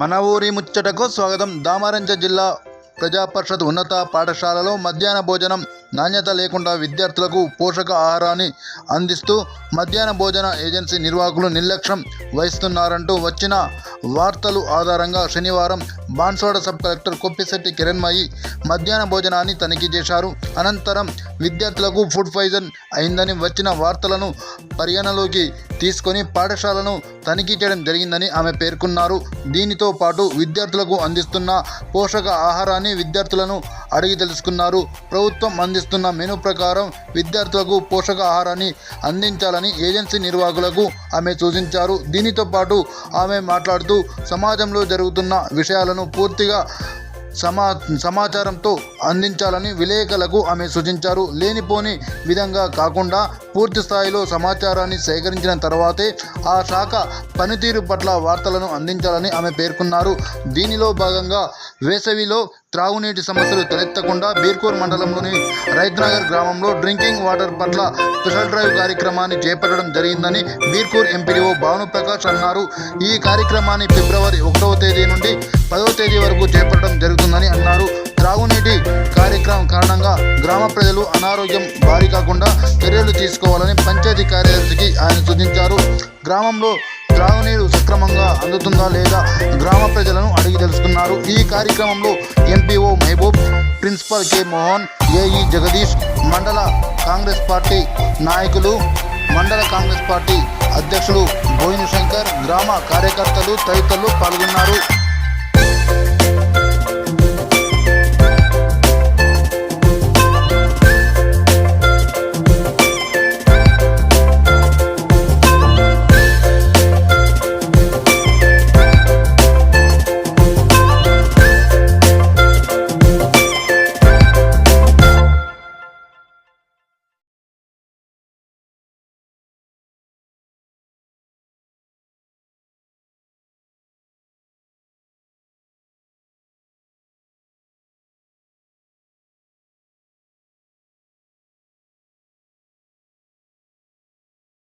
మన ఊరి ముచ్చటకు స్వాగతం. దామరంజ జిల్లా ప్రజా పరిషత్ ఉన్నత పాఠశాలలో మధ్యాహ్న భోజనం నాణ్యత లేకుండా విద్యార్థులకు పోషక ఆహారాన్ని అందిస్తూ మధ్యాహ్న భోజన ఏజెన్సీ నిర్వాహకులు నిర్లక్ష్యం వహిస్తున్నారంటూ వచ్చిన వార్తలు ఆధారంగా శనివారం బాన్సోడ సబ్ కలెక్టర్ కొప్పిశెట్టి కిరణ్మయి మధ్యాహ్న భోజనాన్ని తనిఖీ చేశారు. అనంతరం విద్యార్థులకు ఫుడ్ పాయిజన్ అయిందని వచ్చిన వార్తలను పరిగణలోకి తీసుకొని పాఠశాలను తనిఖీ చేయడం జరిగిందని ఆమె పేర్కొన్నారు. దీనితో పాటు విద్యార్థులకు అందిస్తున్న పోషక ఆహారాన్ని విద్యార్థులను అడిగి తెలుసుకున్నారు. ప్రభుత్వం అందిస్తున్న మెనూ ప్రకారం విద్యార్థులకు పోషకాహారాన్ని అందించాలని ఏజెన్సీ నిర్వాహకులకు ఆమె సూచించారు. దీనితో పాటు ఆమె మాట్లాడుతూ సమాజంలో జరుగుతున్న విషయాలను పూర్తిగా సమా సమాచారంతో అందించాలని విలేకరులకు ఆమె సూచించారు. లేనిపోని విధంగా కాకుండా పూర్తి స్థాయిలో సమాచారాన్ని సేకరించిన తర్వాతే ఆ శాఖ పనితీరు పట్ల వార్తలను అందించాలని ఆమె పేర్కొన్నారు. దీనిలో భాగంగా వేసవిలో త్రాగునీటి సమస్యలు తలెత్తకుండా బీర్కూర్ మండలంలోని రైత్నగర్ గ్రామంలో డ్రింకింగ్ వాటర్ పట్ల స్పెషల్ డ్రైవ్ కార్యక్రమాన్ని చేపట్టడం జరిగిందని బీర్కూర్ ఎంపీడీఓ భానుప్రకాష్ అన్నారు. ఈ కార్యక్రమాన్ని ఫిబ్రవరి ఒకటవ తేదీ నుండి పదవ తేదీ వరకు చేపట్టడం గ్రామ ప్రజలు అనారోగ్యం బారి కాకుండా చర్యలు తీసుకోవాలని పంచాయతీ కార్యదర్శికి ఆయన సూచించారు. గ్రామంలో త్రాగునీరు సక్రమంగా అందుతుందా లేదా గ్రామ ప్రజలను అడిగి తెలుసుకున్నారు. ఈ కార్యక్రమంలో MPO Mahaboob principal K Mohan AE Jagadish మండల కాంగ్రెస్ పార్టీ నాయకులు మండల కాంగ్రెస్ పార్టీ అధ్యక్షుడు బోయిన శంకర్ గ్రామ కార్యకర్తలు తదితరులు పాల్గొన్నారు.